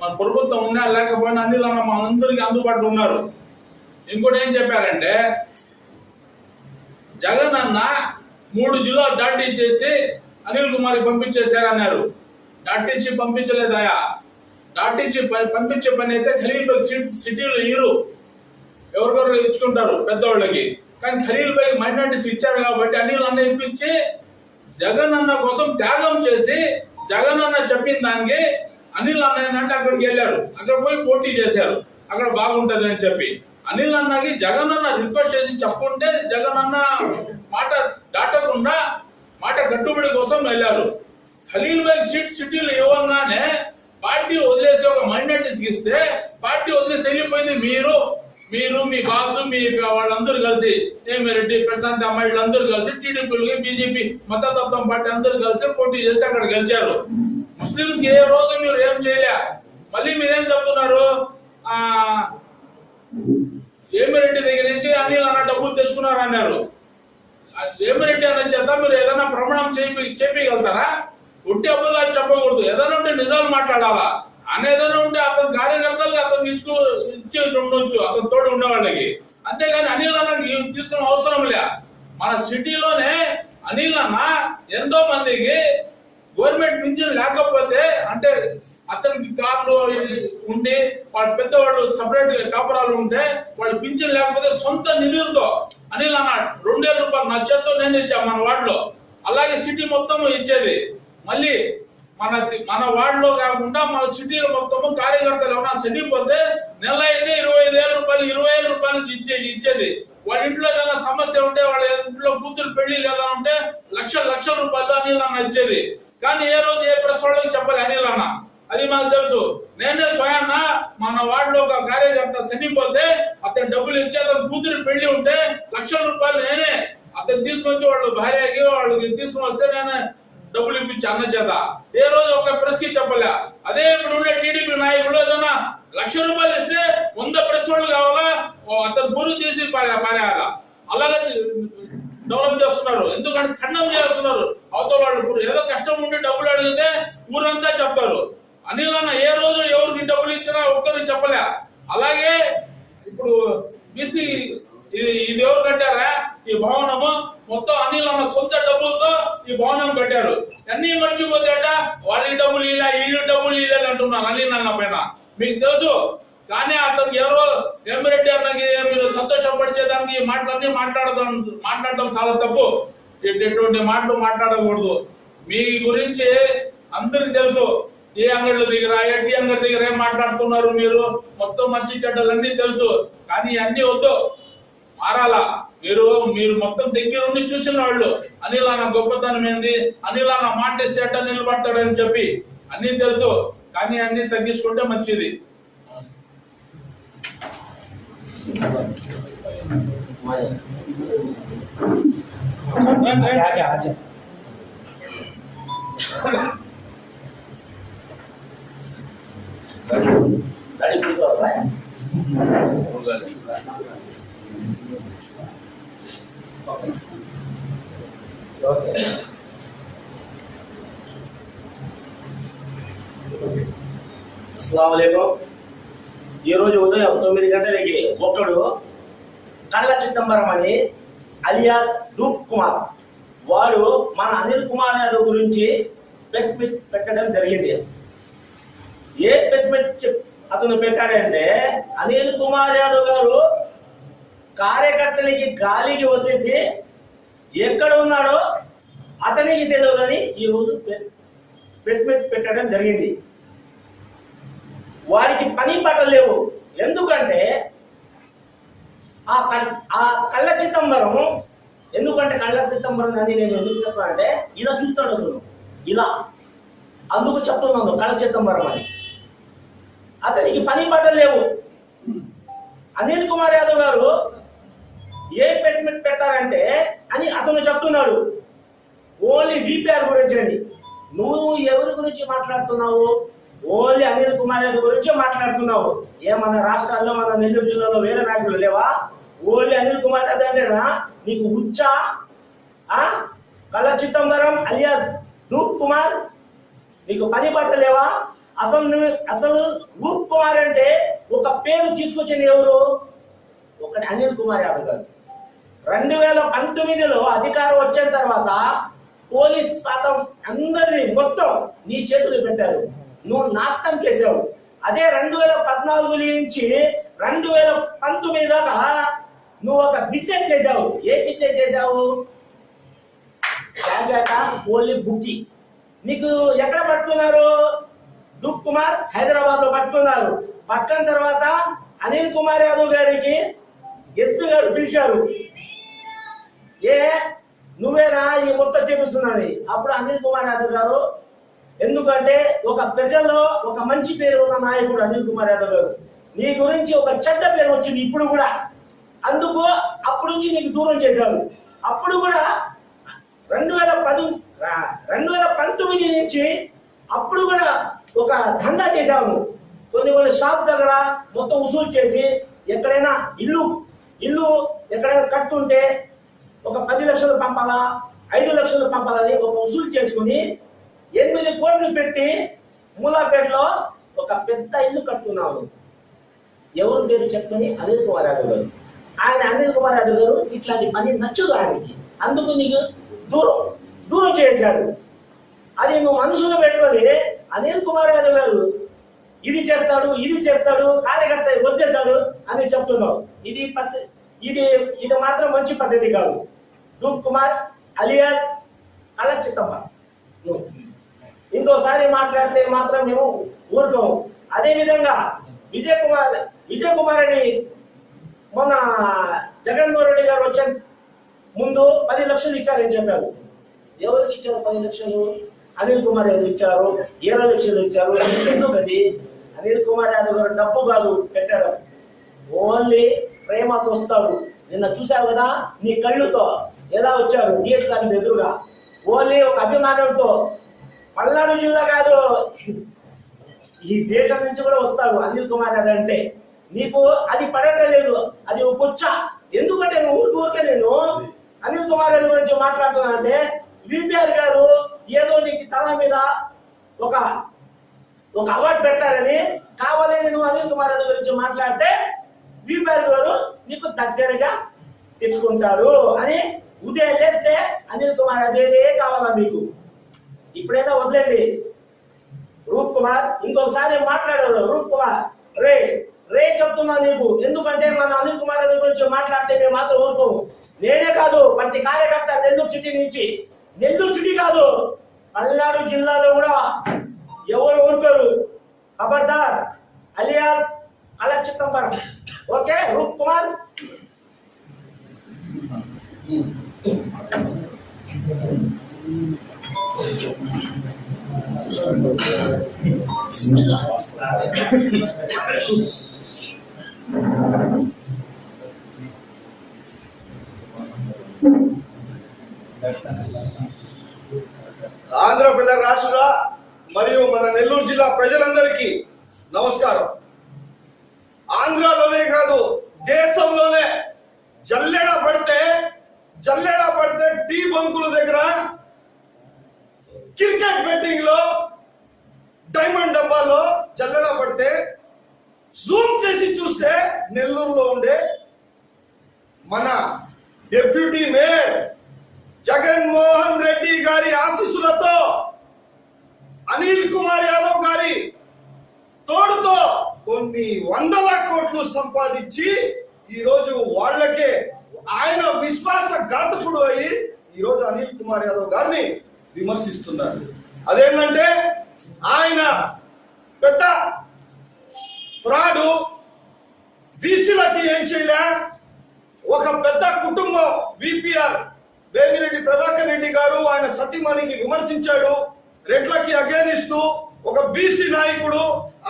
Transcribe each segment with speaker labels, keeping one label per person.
Speaker 1: మన ప్రభుత్వం ఉన్నా లేకపోయినా అన్ని అన్న మా అందరికి అందుబాటులో ఉన్నారు. ఇంకోటి ఏం చెప్పారంటే జగన్ అన్న మూడు జిల్లాలు దాటించేసి అనిల్ కుమార్కి పంపించేశారన్నారు. దాటించి పంపించలేదయా? దాటించి పంపించే పని అయితే ఖలీల్ బైక్ సిటీలో ఇరు ఎవరికొకరు ఇచ్చుకుంటారు పెద్దవాళ్ళకి కానీ ఖలీల్ పై మైనార్టీస్ ఇచ్చారు కాబట్టి అనిల్ అన్న ఇప్పించి జగన్ అన్న కోసం త్యాగం చేసి జగన్ అన్న చెప్పిన దానికి అనిల్ అన్న ఏంటంటే అక్కడికి వెళ్ళారు అక్కడ పోయి పోటీ చేశారు. అక్కడ బాగుంటుంది అని చెప్పి. అనిల్ అన్నకి జగన్ అన్న రిక్వెస్ట్ చేసి చెప్పుంటే జగన్ అన్న మాట దాటకుండా మాట కట్టుబడి కోసం వెళ్ళారు. ఖలీల్ బైక్ సీట్ సిటీలో ఇవ్వగానే పార్టీ వదిలేసి ఒక మైనార్టీస్ ఇస్తే పార్టీ వదిలేసి వెళ్ళిపోయింది మీరు మీరు మీ బాసు మీ వాళ్ళందరూ కలిసి రెడ్డి ప్రశాంత్ అమ్మాయిలు అందరూ కలిసి టీడీపీలకి బీజేపీ మతతత్వం పార్టీ అందరూ కలిసి పోటీ చేసి అక్కడ గెలిచారు. ముస్లింస్ ఏ రోజు మీరు ఏం చేయలే? మళ్ళీ మీరేం చెప్తున్నారు? ఆ ఏమిరెడ్డి దగ్గర నుంచి అనిల్ అన్న డబ్బులు తెచ్చుకున్నారు అన్నారు. ఏమిరెడ్డి అన్న చేత మీరు ఏదైనా ప్రమాణం చేపి చేపించగలుగుతారా ఉంటే అబ్బుగా చెప్పకూడదు. ఏదైనా ఉంటే నిజాలు మాట్లాడాలా? అని ఏదైనా ఉంటే అతని కార్యకర్తలు అతను ఇచ్చుకో ఇచ్చి ఉండొచ్చు. అతని తోడు ఉండేవాళ్ళకి. అంతేగాని అనిల్ అన్న తీసుకునే అవసరం లే. మన సిటీలోనే అనిల్ అన్న ఎంతో మందికి గవర్నమెంట్ నుంచి లేకపోతే అంటే అతనికి కార్లు ఉండి వాళ్ళ పెద్దవాళ్ళు సపరేట్ కాపురాలు ఉంటే వాళ్ళు పింఛన్ లేకపోతే సొంత నిధులతో అనిల్ అన్న రెండేళ్ళ రూపాయలు నా చేత్తో నేను ఇచ్చా మన వార్డులో. అలాగే సిటీ మొత్తం ఇచ్చేది. మళ్ళీ మన మన వార్డులో కాకుండా మన సిటీలో మొత్తము కార్యకర్తలు ఏమైనా చనిపోతే నెల అయితే ఇరవై ఐదు వేల రూపాయలు ఇరవై వేల రూపాయలు ఇచ్చే ఇచ్చేది. వాళ్ళ ఇంట్లో ఏదైనా సమస్య ఉంటే వాళ్ళ ఇంట్లో కూతురు పెళ్ళి లేదా ఉంటే లక్ష లక్షల రూపాయలు అని ఇచ్చేది. కానీ ఏ రోజు ఏ ప్రెస్ వాళ్ళకి చెప్పాలి అనిల్ అన్న అది మాకు తెలుసు. నేనే స్వయాన్న మన వార్డులో ఒక కార్యకర్త చనిపోతే అతను డబ్బులు ఇచ్చి అతను కూతురు పెళ్ళి ఉంటే లక్షల రూపాయలు నేనే. అతను తీసుకొచ్చి వాళ్ళు భార్యకి వాళ్ళకి తీసుకుని వస్తే నేనే డబ్బులు ఇప్పించి అన్న చేత. ఏ రోజు ఒక ప్రెస్కి చెప్పలే. అదే ఇప్పుడు ఉండే టీడీపీ నాయకుడు ఏదన్నా లక్ష రూపాయలు ఇస్తే వంద ప్రెస్ వాళ్ళు కావాలా ఓ అతను బురు తీసి భార్య అలాగే డెవలప్ చేస్తున్నారు. ఎందుకంటే ఖండం చేస్తున్నారు. అవతల వాళ్ళు ఇప్పుడు ఏదో కష్టం ఉండి డబ్బులు అడిగితే ఊరంతా చెప్తారు అనిల్ అన్న ఏ రోజు ఎవరికి డబ్బులు ఇచ్చినా ఒక్కరికి చెప్పలే. అలాగే ఇప్పుడు బీసీ ఇది ఇది ఎవరు కట్టారా? ఈ భవనము మొత్తం అన్ని సొంత డబ్బులతో ఈ భవనం కట్టారు అన్ని మర్చిపోతేట వాళ్ళకి డబ్బులు ఇలా వీళ్ళు డబ్బులు ఇవ్వలేదు అంటున్నారు అనిల్ అన్న పైన మీకు తెలుసు కానీ అతనికి ఎవరో వేమిరెడ్డి అన్నకి మీరు సంతోషపరిచేదానికి ఈ మాటలన్నీ మాట్లాడదాం మాట్లాడడం చాలా తప్పు అటువంటి మాటలు మాట్లాడకూడదు. మీ గురించి అందరికి తెలుసు. ఏ అంగళ్ళ దగ్గర ఎట్టి అంగడి దగ్గర ఏం మాట్లాడుతున్నారు మీరు? మొత్తం మంచి చెడ్డలన్నీ తెలుసు. కానీ అన్ని వద్దు. మారాలా? మీరు మీరు మొత్తం దగ్గర ఉండి చూసిన వాళ్ళు. అనిల్ అన్న గొప్పతనం ఏంది? అనిల్ అన్న మాట ఇస్తే నిలబడతాడని చెప్పి. అన్ని తెలుసు. కానీ అన్ని తగ్గించుకుంటే మంచిది.
Speaker 2: आजा आजा
Speaker 3: गाड़ी पूछ रहा है ओके అస్సలాముఅలైకుం ఈరోజు ఉదయం తొమ్మిది గంటలకి ఒకడు కళ్ళ చిదంబరం అని అలియాస్ రూప్ కుమార్. వాడు మన అనిల్ కుమార్ యాదవ్ గురించి ప్రెస్ మీట్ పెట్టడం జరిగింది. ఏ ప్రెస్ మీట్ అతను పెట్టాడంటే అనిల్ కుమార్ యాదవ్ గారు కార్యకర్తలకి గాలికి వదిలేసి ఎక్కడ ఉన్నాడో అతనికి తెలియదని ఈ రోజు ప్రెస్ ప్రెస్ మీట్ పెట్టడం జరిగింది. వాడికి పని పాటలు లేవు. ఎందుకంటే ఆ ఆ కళ్ళ చిదంబరం ఎందుకంటే కళ్ళ చిదంబరం అని నేను ఎందుకు చెప్తానంటే ఇలా చూస్తాడు అతను ఇలా. అందుకు చెప్తున్నాను కళ్ళ చిదంబరం అని. అతనికి పని పాటలు లేవు. అనిల్ కుమార్ యాదవ్ గారు ఏ ప్లేస్మెంట్ పెట్టారంటే అని అతను చెప్తున్నాడు. ఓన్లీ విపిఆర్ గురించి అని. నువ్వు ఎవరి గురించి మాట్లాడుతున్నావు? ఓన్లీ అనిల్ కుమార్ యాదవ్ గురించి మాట్లాడుతున్నావు. ఏ మన రాష్ట్రాల్లో మన నెల్లూరు జిల్లాలో వేరే నాయకులు లేవా? ఓన్లీ అనిల్ కుమార్ యాదవ్ అంటేనా? నీకు ఉచ్చ? ఆ? కళ చిదంబరం అలియాస్ రూప్ కుమార్? నీకు పని పట్టలేవా? అసలు నువ్వు అసలు రూప్ కుమార్ అంటే ఒక పేరు తీసుకొచ్చింది ఎవరు? ఒకటి అనిల్ కుమార్ యాదవ్ గారు. రెండు వేల పంతొమ్మిదిలో అధికారం వచ్చిన తర్వాత పోలీస్ శాతం అందరినీ మొత్తం నీ చేతులు పెట్టారు. నువ్వు నాశనం చేసావు అదే రెండు వేల పద్నాలుగు నుంచి రెండు వేల పంతొమ్మిది దాకా నువ్వు ఒక బిజినెస్ చేసావు ఏ బిజినెస్ చేసావు జాగ్రత్త ఓన్లీ బుక్కి నీకు ఎక్కడ పట్టుకున్నారు? దుప్ కుమార్ హైదరాబాద్లో పట్టుకున్నారు. పట్టుకున్న తర్వాత అనిల్ కుమార్ యాదవ్ గారికి ఎస్పీ గారు పిలిచారు. ఏ నువ్వేనా ఈ మొత్తం చేపిస్తున్నాను అప్పుడు అనిల్ కుమార్ యాదవ్ గారు ఎందుకంటే ఒక ప్రజల్లో ఒక మంచి పేరు ఉన్న నాయకుడు అనిల్ కుమార్ యాదవ్ గారు. నీ గురించి ఒక చెడ్డ పేరు వచ్చింది ఇప్పుడు కూడా. అందుకు అప్పటి నుంచి నీకు దూరం చేశారు అప్పుడు కూడా రెండు వేల పది రెండు వేల పంతొమ్మిది నుంచి అప్పుడు కూడా ఒక దందా చేశాము. కొన్ని కొన్ని షాప్ దగ్గర మొత్తం వసూలు చేసి ఎక్కడైనా ఇల్లు ఇల్లు ఎక్కడైనా కడుతుంటే ఒక పది లక్షలు పంపాలా ఐదు లక్షలు పంపాలని ఒక వసూలు చేసుకుని ఎనిమిది కోట్లు పెట్టి మూలాపేటలో ఒక పెద్ద ఇల్లు కట్టుకున్నాము ఎవరు పేరు చెప్పుకొని అనిల్ కుమార్ యాదవ్ గారు. ఆయన అనిల్ కుమార్ యాదవ్ గారు ఇట్లాంటి పని నచ్చదు ఆయనకి. అందుకు నీకు దూరం దూరం చేశాడు. అది నువ్వు మనసులో పెట్టుకొని అనిల్ కుమార్ యాదవ్ గారు ఇది చేస్తాడు ఇది చేస్తాడు కార్యకర్త వచ్చేస్తాడు అని చెప్తున్నావు. ఇది ఇది ఇది మాత్రం మంచి పద్ధతి కాదు. రూప్ కుమార్ అలియాస్ అలా చిత్తమ్మ. నువ్వు ఇంకోసారి మాట్లాడితే మాత్రం మేము ఊరుకోము. అదే విధంగా విజయ్ కుమార్ విజయ్ కుమార్ అని మొన్న జగన్మోహన్ రెడ్డి గారు వచ్చే ముందు పది లక్షలు ఇచ్చారని చెప్పారు. ఎవరికి ఇచ్చారు పది లక్షలు? అనిల్ కుమార్ యాదవ్ ఇచ్చారు ఇరవై లక్షలు ఇచ్చారు ఎందుకు అది? అనిల్ కుమార్ యాదవ్ గారు డబ్బు కాదు పెట్టాడు. ఓన్లీ ప్రేమతో వస్తాడు. నిన్న చూసావు కదా నీ కళ్ళుతో ఎలా వచ్చారు డిఎస్ గారి ఎదురుగా? ఓన్లీ ఒక అభిమానంతో. పల్నాడు జిల్లా కాదు ఈ దేశం నుంచి కూడా వస్తారు అనిల్ కుమార్ యాదవ్ అంటే. నీకు అది పడటం లేదు అది ఒక కుచ్చ ఎందుకంటే నువ్వు ఊరికే నేను అనిల్ కుమార్ రెడ్డి గురించి మాట్లాడుతున్నా అంటే విపిఆర్ గారు ఏదో నీకు తల మీద ఒక ఒక అవార్డు పెట్టారని కావాలని నువ్వు అనిల్ కుమార్ రెడ్డి గురించి మాట్లాడితే విపిఆర్ గారు నీకు దగ్గరగా తెచ్చుకుంటారు అని ఉదయం లేస్తే అనిల్ కుమార్ అదేదే కావాలా మీకు? ఇప్పుడైనా వదిలేండి. రూప్ కుమార్ ఇంకొకసారి మాట్లాడారు రూప్ కుమార్. రే రే చెప్తున్నా నీకు. ఎందుకంటే మన అనిల్ కుమార్ అనే గురించి మాట్లాడితే మేము మాత్రం ఊరుకోము. నేనే కాదు ప్రతి కార్యకర్త నెల్లూరు సిటీ నుంచి. నెల్లూరు సిటీ కాదు పల్నాడు జిల్లాలో కూడా ఎవరు ఊరుకోరు. ఖబర్దార్ అలియాస్ అలా చిత్తంబరం. ఓకే రూప్ కుమార్.
Speaker 2: ఆంధ్రప్రదేశ్ రాష్ట్ర మరియు మన నెల్లూరు జిల్లా ప్రజలందరికీ నమస్కారం. ఆంధ్రాలోనే కాదు దేశంలోనే జల్లెడ పడితే జల్లెడ పడితే టీ బంకుల దగ్గర క్రికెట్ బెట్టింగ్లో డైమండ్ డబ్బాలో జల్లెడ పడితే జూమ్ చేసి చూస్తే నెల్లూరులో ఉండే మన డెప్యూటీ మేయర్ జగన్మోహన్ రెడ్డి గారి ఆశీస్సులతో అనిల్ కుమార్ యాదవ్ గారి తోడుతో కొన్ని వందల కోట్లు సంపాదించి ఈరోజు వాళ్ళకే ఆయన విశ్వాస ఘాతకుడు అయి ఈ రోజు అనిల్ కుమార్ యాదవ్ గారిని విమర్శిస్తున్నారు. అదేంటంటే ఆయన పెద్ద ఫ్రాడు బీసీలకి ఏం చేయలే? ఒక పెద్ద కుటుంబం విపిఆర్ వేమిరెడ్డి ప్రభాకర్ రెడ్డి గారు ఆయన సతీమణిని విమర్శించాడు రెడ్లకి అగేనిస్తూ ఒక బీసీ నాయకుడు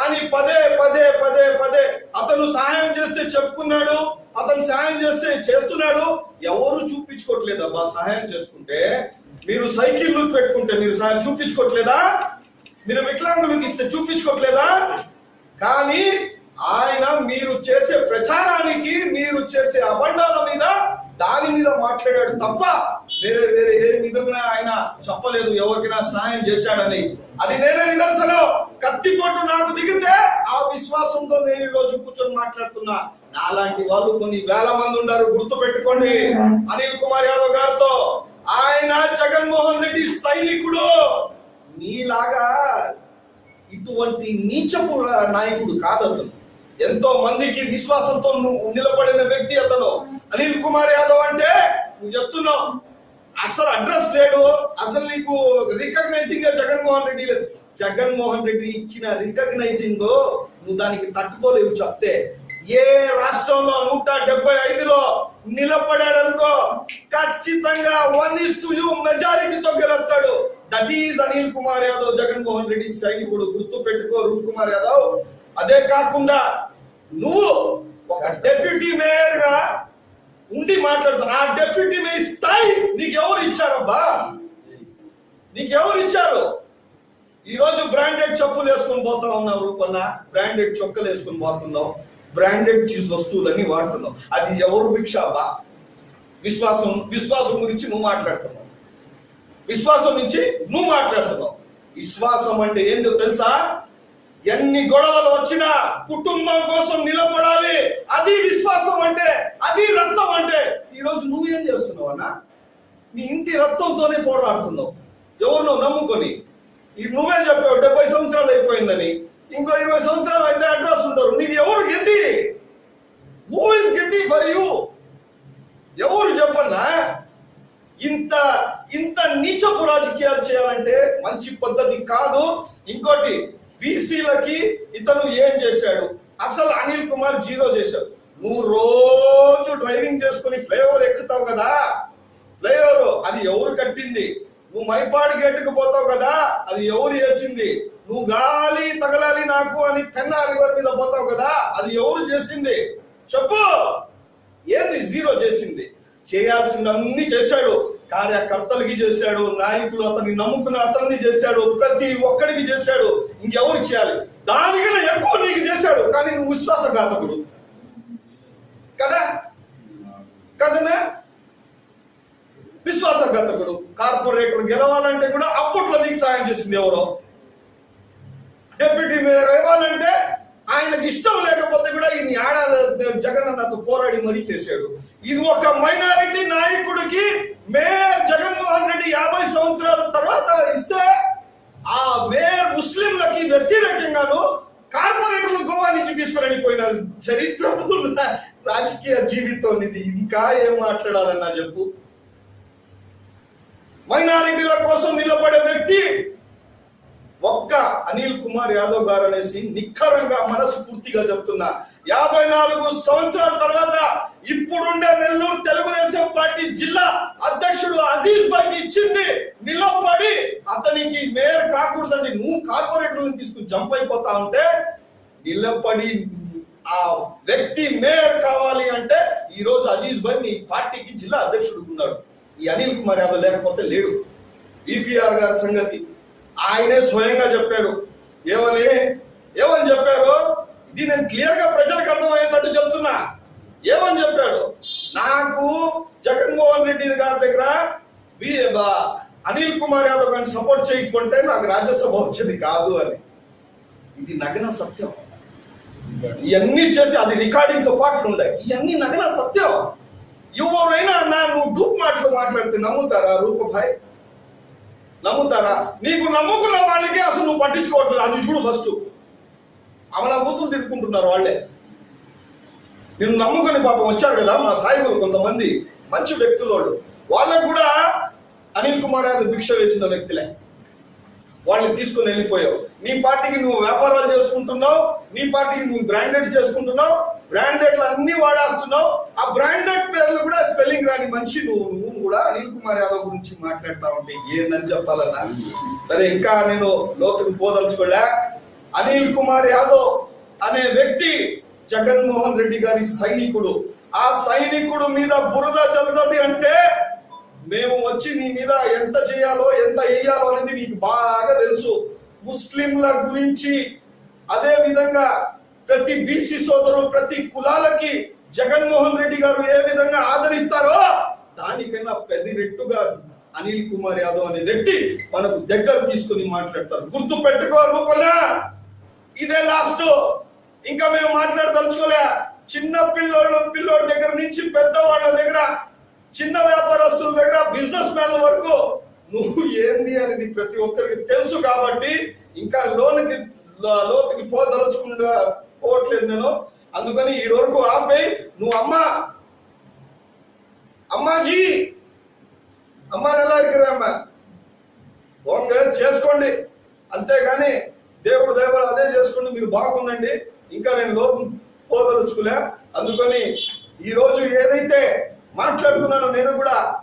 Speaker 2: అని పదే పదే పదే పదే అతను సహాయం చేస్తే చెప్పుకున్నాడు అతను సహాయం చేస్తే చేస్తున్నాడు. ఎవరు చూపించుకోవట్లేదు అబ్బా సహాయం చేసుకుంటే? మీరు సైకిళ్ళు పెట్టుకుంటే మీరు సహాయం చూపించుకోవట్లేదా? మీరు వికలాంగులకు ఇస్తే చూపించుకోవట్లేదా? కానీ ఆయన మీరు చేసే ప్రచారానికి మీరు చేసే అబండాల మీద దాని మీద మాట్లాడాడు తప్ప వేరే వేరే ఏ మీద ఆయన చెప్పలేదు ఎవరికైనా సహాయం చేశాడని. అది నేనే నిదర్శనం. కత్తిపోటు నాకు దిగితే ఆ విశ్వాసంతో నేను ఈరోజు రోజు కూర్చొని మాట్లాడుతున్నా. నాలాంటి వాళ్ళు కొన్ని వేల మంది ఉన్నారు గుర్తు పెట్టుకోండి అనిల్ కుమార్ యాదవ్ గారితో. ఆయన జగన్మోహన్ రెడ్డి సైనికుడు. నీలాగా ఇటువంటి నీచపు నాయకుడు కాదతను. ఎంతో మందికి విశ్వాసంతో నువ్వు నిలబడిన వ్యక్తి అతను. అనిల్ కుమార్ యాదవ్ అంటే నువ్వు చెప్తున్నావు. అసలు అడ్రస్ లేడు అసలు నీకు రికగ్నైజింగ్ జగన్మోహన్ రెడ్డి లేదు. జగన్మోహన్ రెడ్డి ఇచ్చిన రికగ్నైజింగ్ నువ్వు దానికి తట్టుకోలేవు చెప్తే. ఏ రాష్ట్రంలో నూట డెబ్బై ఐదులో నిలబడాడనుకో ఖచ్చితంగా వన్ ఇస్ టు యూ మెజారిటీతో గెలుస్తాడు. దట్ ఈజ్ అనిల్ కుమార్ యాదవ్ జగన్మోహన్ రెడ్డి సైనికుడు గుర్తు పెట్టుకో రూప్ కుమార్ యాదవ్ అదే కాకుండా నువ్వు ఒక డెప్యూటీ మేయర్గా ఉండి మాట్లాడుతాను ఆ డెప్యూటీ మేయర్ స్థాయి నీకు ఎవరు ఇచ్చారబ్బా? నీకెవరు ఇచ్చారు ఈ రోజు బ్రాండెడ్ చెప్పులు వేసుకొని పోతా ఉన్నావు రూపన్న. బ్రాండెడ్ చొక్కలు వేసుకొని పోతున్నావు. బ్రాండెడ్ చీజ్ వస్తువులన్నీ వాడుతున్నావు. అది ఎవరు భిక్ష అబ్బా? విశ్వాసం విశ్వాసం గురించి నువ్వు మాట్లాడుతున్నావు. విశ్వాసం నుంచి నువ్వు మాట్లాడుతున్నావు. విశ్వాసం అంటే ఏందో తెలుసా? ఎన్ని గొడవలు వచ్చినా కుటుంబం కోసం నిలబడాలి. అది విశ్వాసం అంటే అది రక్తం అంటే. ఈరోజు నువ్వు నువ్వేం చేస్తున్నావు అన్న? నీ ఇంటి రక్తంతోనే పోరాడుతున్నావు. ఎవరినో నమ్ముకొని. ఈ నువ్వే చెప్పావు డెబ్బై సంవత్సరాలు అయిపోయిందని. ఇంకో ఇరవై సంవత్సరాలు అయితే అడ్రస్ ఉంటారు. నీ ఎవరు గెద్ది హూ ఇస్ గెద్ది ఫర్ యూ ఎవరు చెప్పన్నా ఇంత ఇంత నీచపు రాజకీయాలు చేయాలంటే మంచి పద్ధతి కాదు ఇంకోటి బీసీలకి ఇతను ఏం చేశాడు? అసలు అనిల్ కుమార్ జీరో చేశాడు. నువ్వు రోజు డ్రైవింగ్ చేసుకుని ఫ్లైఓవర్ ఎక్కుతావు కదా? ఫ్లైఓవర్ అది ఎవరు కట్టింది? నువ్వు మైపాడు గేటుకు పోతావు కదా? అది ఎవరు చేసింది నువ్వు గాలి తగలాలి నాకు అని పెన్నా రివర్ మీద పోతావు కదా? అది ఎవరు చేసింది? చెప్పు! ఏంది? జీరో చేసింది. చేయాల్సిందన్నీ చేశాడు. కార్యకర్తలకి చేశాడు నాయకులు అతన్ని నమ్ముకున్న అతన్ని చేశాడు ప్రతి ఒక్కడికి చేశాడు. ఇంకెవరికి చేయాలి? దానికన్నా ఎక్కువ నీకు చేశాడు. కానీ నువ్వు విశ్వాసఘాతకుడు. కదా? కదనా? విశ్వాసఘాతకుడు. కార్పొరేటర్ గెలవాలంటే కూడా అప్పట్లో నీకు సాయం చేసింది ఎవరో? డెప్యూటీ మేయర్ ఇవ్వాలంటే ఆయనకి ఇష్టం లేకపోతే కూడా ఈయన ఆడాలి జగన్ అన్నతో పోరాడి మరీ చేశాడు. ఇది ఒక మైనారిటీ నాయకుడికి మేయర్ జగన్మోహన్ రెడ్డి యాభై సంవత్సరాల తర్వాత ఇస్తే ఆ మేయర్ ముస్లింలకి వ్యతిరేకంగాను కార్పొరేటర్లు గోవా నుంచి తీసుకుని పోయిన చరిత్ర రాజకీయ జీవితం ఇది. ఇంకా ఏం మాట్లాడాలన్నా చెప్పు? మైనారిటీల కోసం నిలబడే వ్యక్తి ఒక్క అనిల్ కుమార్ యాదవ్ గారు అనేసి నిఖరంగా మనస్ఫూర్తిగా చెప్తున్నా. యాభై నాలుగు సంవత్సరాల తర్వాత ఇప్పుడుండే నెల్లూరు పార్టీ జిల్లా అధ్యక్షుడు అజీజ్ భాయ్కి ఇచ్చింది నిలబడి అతనికి మేయర్ కాకూడదండి నువ్వు కార్పొరేటర్లను తీసుకుని జంప్ అయిపోతా ఉంటే నిలబడి ఆ వ్యక్తి మేయర్ కావాలి అంటే ఈ రోజు అజీజ్ భాయ్ నీ పార్టీకి జిల్లా అధ్యక్షుడు ఉన్నాడు. ఈ అనిల్ కుమార్ యాదవ్ లేకపోతే లేడు. ఈపీఆర్ గారి సంగతి ఆయనే స్వయంగా చెప్పారు. ఏమని? ఏమని చెప్పారు? ఇది నేను క్లియర్గా ప్రజలకు అర్థమయ్యేటట్టు చెప్తున్నా. ఏమని చెప్పాడు? నాకు జగన్మోహన్ రెడ్డి గారి దగ్గర అనిల్ కుమార్ యాదవ్ గారిని సపోర్ట్ చేయకుంటే నాకు రాజ్యసభ వచ్చేది కాదు అని. ఇది నగన సత్యం. ఇవన్నీ చేసి అది రికార్డింగ్తో పాటు ఉన్నాయి ఇవన్నీ నగన సత్యం. ఎవరైనా నా నువ్వు డూప్ మాటలు మాట్లాడితే నమ్ముతారా రూపభాయ్? నమ్ముతారా? నీకు నమ్ముకున్న వాళ్ళకి అసలు నువ్వు పట్టించుకోవట్లేదు. అది చూడు ఫస్ట్ అమలా బూతులు తిట్టుకుంటున్నారు వాళ్ళే. నిన్ను నమ్ముకొని పాపం వచ్చారు కదా మా సాయిబులు కొంతమంది. మంచి వ్యక్తులు వాళ్ళు వాళ్ళకు కూడా అనిల్ కుమార్ యాదవ్ భిక్ష వేసిన వ్యక్తులే. వాళ్ళని తీసుకుని వెళ్ళిపోయావు. నీ పార్టీకి నువ్వు వ్యాపారాలు చేసుకుంటున్నావు నీ పార్టీకి నువ్వు బ్రాండెడ్ చేసుకుంటున్నావు బ్రాండెడ్ అన్ని వాడేస్తున్నావు. ఆ బ్రాండెడ్ పేర్లు కూడా స్పెల్లింగ్ రాని మనిషి నువ్వు. నువ్వు కూడా అనిల్ కుమార్ యాదవ్ గురించి మాట్లాడతా ఉంటే ఏందని చెప్పాలన్నా? సరే ఇంకా నేను లోతుకు పోదలుచుకోలే. అనిల్ కుమార్ యాదవ్ అనే వ్యక్తి జగన్మోహన్ రెడ్డి గారి సైనికుడు. ఆ సైనికుడు మీద బురద చల్లుతుంది అంటే మేము వచ్చి నీ మీద ఎంత చేయాలో ఎంత వేయాలో అనేది నీకు బాగా తెలుసు. ముస్లింల గురించి అదే విధంగా ప్రతి బీసీ సోదరు ప్రతి కులాలకి జగన్మోహన్ రెడ్డి గారు ఏ విధంగా ఆదరిస్తారో దానికైనా పెద్ద రెట్టుగా అనిల్ కుమార్ యాదవ్ అనే వ్యక్తి మనకు దగ్గర తీసుకుని మాట్లాడతారు. గుర్తు పెట్టుకో ఇదే లాస్ట్. ఇంకా మేము మాట్లాడదలుచుకోలే. చిన్న పిల్లోడు పిల్లోడి దగ్గర నుంచి పెద్దవాళ్ళ దగ్గర చిన్న వ్యాపారస్తుల దగ్గర బిజినెస్ మ్యాన్ల వరకు నువ్వు ఏంది అనేది ప్రతి ఒక్కరికి తెలుసు కాబట్టి ఇంకా లోనికి లోతుకి పోదలుచుకుంటా పోవట్లేదు నేను. అందుకని ఈ వరకు ఆపేయి నువ్వు అమ్మ అమ్మాజీ అమ్మ ఎలా ఇరుకురామ్మ ఓంగ చేసుకోండి. అంతేగాని దేవుడు దేవుడు అదే చేసుకోండి మీరు బాగుందండి ఇంకా నేను లోపు పోదలుచుకులే. అందుకని ఈ రోజు ఏదైతే మాట్లాడుతున్నానో నేను కూడా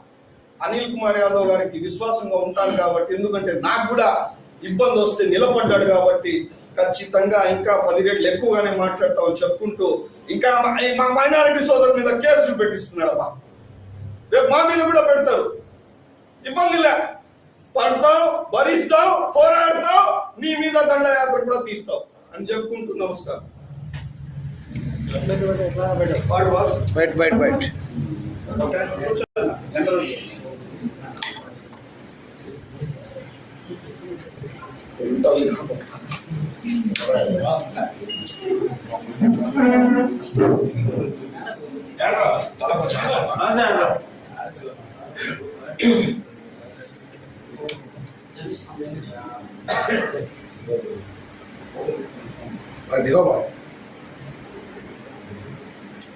Speaker 2: అనిల్ కుమార్ యాదవ్ గారికి విశ్వాసంగా ఉంటాను కాబట్టి ఎందుకంటే నాకు కూడా ఇబ్బంది వస్తే నిలబడ్డాడు కాబట్టి ఖచ్చితంగా ఇంకా పది రేట్లు ఎక్కువగానే మాట్లాడతామని చెప్పుకుంటూ ఇంకా మా- మా మైనారిటీ సోదరు మీద కేసులు పెట్టిస్తున్నాడు అబ్బా. రేపు మా మీద కూడా పెడతారు. ఇబ్బంది లే. పడతావు భరిస్తావు పోరాడతావు నీ మీద దండయాత్ర కూడా తీస్తావు అని చెప్పుకుంటూ నమస్కారం.
Speaker 4: बैठ बैठ बैठ देखो
Speaker 5: भाई।